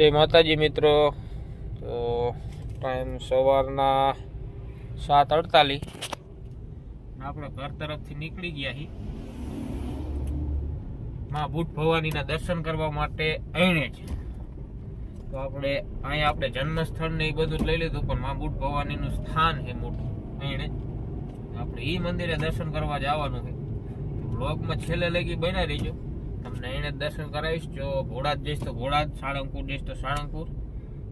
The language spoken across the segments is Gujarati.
જય માતાજી મિત્રો. તો ટાઈમ સવારના સાત અડતાલીસ. આપણે ઘર તરફથી નીકળી ગયા હી. માં બુટ ભવાનીના દર્શન કરવા માટે અહીંને જ તો આપણે અહીંયા આપણે જન્મસ્થળ ને એ બધું લઈ લીધું, પણ માં બુટ ભવાનીનું સ્થાન છે મોટું અહીંને આપણે એ મંદિરે દર્શન કરવા જવાનું છે. બ્લોગમાં છેલ્લે લગી બનાવી રહીજો તમને એને દર્શન કરાવીશ. જો ઘોડાદ જઈશ તો ઘોડાદ સાળંગપુર જઈશ તો સાળંગપુર.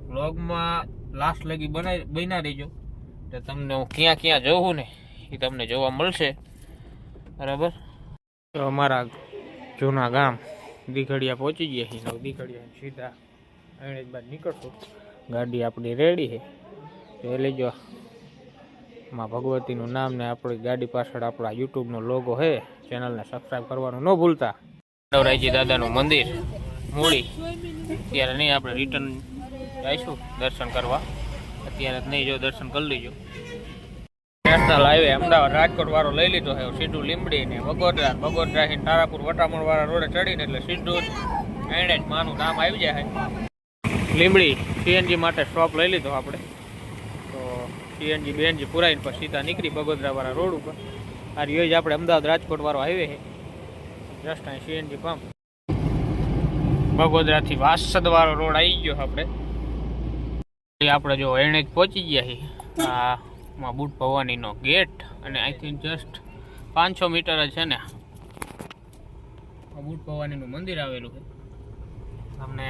વ્લોગમાં લાસ્ટ લગી બનાવી બન્યા રહીજો. તો તમને હું ક્યાં ક્યાં જોઉં ને એ તમને જોવા મળશે. બરાબર? તો અમારા જૂના ગામ દીઘડિયા પહોંચી ગયા છીએ. દીઘડિયા સીધા એને જ બાદ નીકળશું. ગાડી આપણી રેડી છે. એ લેજો. માં ભગવતીનું નામ ને આપણી ગાડી પાછળ આપણા યુટ્યુબનો લોગો છે. ચેનલને સબસ્ક્રાઈબ કરવાનું ન ભૂલતા. નવરાયજી દાદાનું મંદિર મૂળી અત્યારે નહીં, આપણે રિટર્ન જઈશું દર્શન કરવા. અત્યારે નહીં, જો દર્શન કરી લીજો. નેશનલ હાઈવે અમદાવાદ, રાજકોટ વાળો લઈ લીધો છે. સીધું લીમડીને બગોદરા બગોદરાથી તારાપુર, વટામણ વાળા રોડે ચડીને એટલે સીધું એને જ માનું નામ આવી જાય. લીમડી સીએનજી માટે સ્ટોપ લઈ લીધો આપણે. તો સીએનજી બેનજી પુરાઈને પછી સીધા નીકળી બગોદરા વાળા રોડ ઉપર. આ રહ્યો જ આપણે અમદાવાદ, રાજકોટ વાળો હાઈવે છે. જસ્ટ અહીં સીએનજી પંપ બગોદરાથી વાસદ વાળો રોડ આવી ગયો આપણે. આપણે જો એને જ પહોંચી ગયા છીએ બુટ ભવાનીનો ગેટ અને અહીંથી જસ્ટ પાંચસો મીટર છે ને. બુટ ભવાનીનું મંદિર આવેલું છે. તમને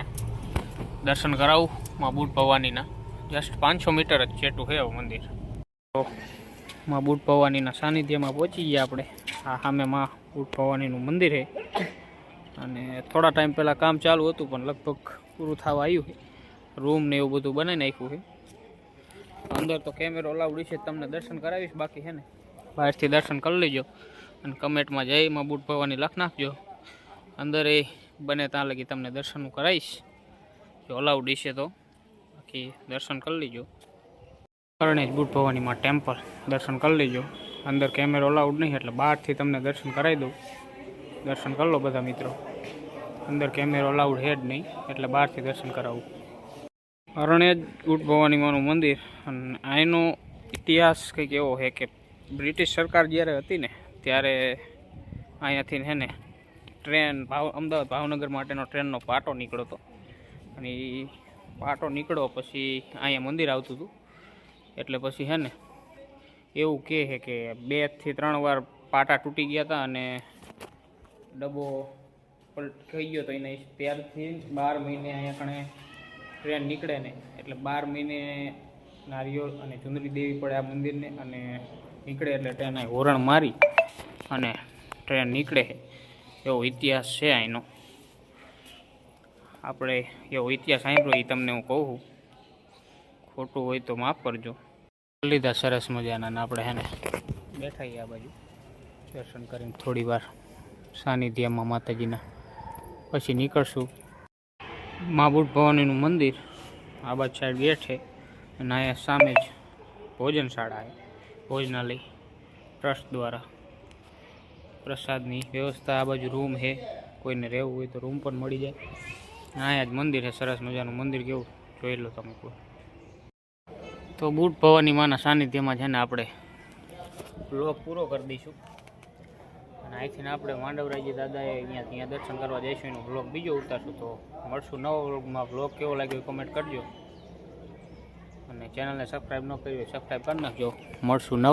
દર્શન કરાવું માં બુટ ભવાનીના. જસ્ટ પાંચસો મીટર જ છેટું છે એવું મંદિર. તો માં બુટ ભવાનીના સાનિધ્યમાં પહોંચી ગયા આપણે. આ સામે માં બુટ ભવાનીનું મંદિર છે અને થોડા ટાઈમ પહેલાં કામ ચાલુ હતું, પણ લગભગ પૂરું થવા આવ્યું છે રૂમ ને એવું બધું બનાવી નાખ્યું છે અંદર તો કેમેરો અલાઉડ છે તમને દર્શન કરાવીશ, બાકી છે ને? બહારથી દર્શન કરી લેજો. અને કમેન્ટમાં જયમાં બુટ ભવાની લખ નાખજો. અંદર એ બને ત્યાં લગી તમને દર્શન કરાવીશ. જો અલાઉડ છે તો. બાકી દર્શન કરી લેજો. કરણેજ બુટ ભવાનીમાં ટેમ્પલ, દર્શન કરી લેજો. અંદર કેમેરો અલાઉડ નહીં, એટલે બહારથી તમને દર્શન કરાવી દઉં. દર્શન કરી લો બધા મિત્રો. અંદર કેમેરો અલાઉડ હેડ નહીં, એટલે બહારથી દર્શન કરાવું. અરણ્ય ઉટ ભવાનીમાનું મંદિર, અને અહીંનો ઇતિહાસ કંઈક એવો છે કે બ્રિટિશ સરકાર જ્યારે હતી ને, ત્યારે અહીંયાથી હે ને, ટ્રેન ભાવ, અમદાવાદ ભાવનગર માટેનો ટ્રેનનો પાટો નીકળ્યો હતો. અને પાટો નીકળ્યો પછી અહીંયા મંદિર આવતું હતું. એટલે પછી હે ને એવું કહે છે કે બેથી ત્રણ વાર પાટા તૂટી ગયા હતા અને ડબ્બો પલટ થઈ ગયો તો એને ત્યારથી બાર મહિને અહીંયા કણે ટ્રેન નીકળે ને, એટલે બાર મહિને નારિયોળ અને ચુંદરી દેવી પડે આ મંદિરને અને નીકળે એટલે ટ્રેન અહીં હોરણ મારી અને ટ્રેન નીકળે એવો ઇતિહાસ છે અહીંનો આપણે એવો ઇતિહાસ સાંભળ્યો એ તમને હું કહું ખોટું હોય તો માફ કરજો. લીધા સરસ મજાના ને આપણે હેને બેઠા આ બાજુ. દર્શન કરીને થોડી વાર સાનિધ્યમાં માતાજીના. પછી નીકળશું. માબુટ ભવાનીનું મંદિર. આ બાજુ સાઈડ ગેટ છે અને અહીંયા સામે જ ભોજનશાળા છે. ભોજનાલય ટ્રસ્ટ દ્વારા. પ્રસાદની વ્યવસ્થા આ બાજુ રૂમ છે. કોઈને રહેવું હોય તો રૂમ પણ મળી જાય. અહીંયા જ મંદિર છે. સરસ મજાનું મંદિર કેવું જોઈ લો તમે કોઈ. તો બુટ ભવાની માના સાનિધ્યમાં છે ને આપણે બ્લોક પૂરો કરી દઈશું. અને અહીંથી આપણે માંડવરાજી દાદાએ અહીંયા ત્યાં દર્શન કરવા જઈશું, એનો બ્લોગ બીજો ઉતારશું. તો મળશું નવો બ્લોગમાં બ્લોગ કેવો લાગ્યો કમેન્ટ કરજો. અને ચેનલને સબસ્ક્રાઈબ ન કરી હોય સબસ્ક્રાઈબ કરી નાખજો. મળશું નવ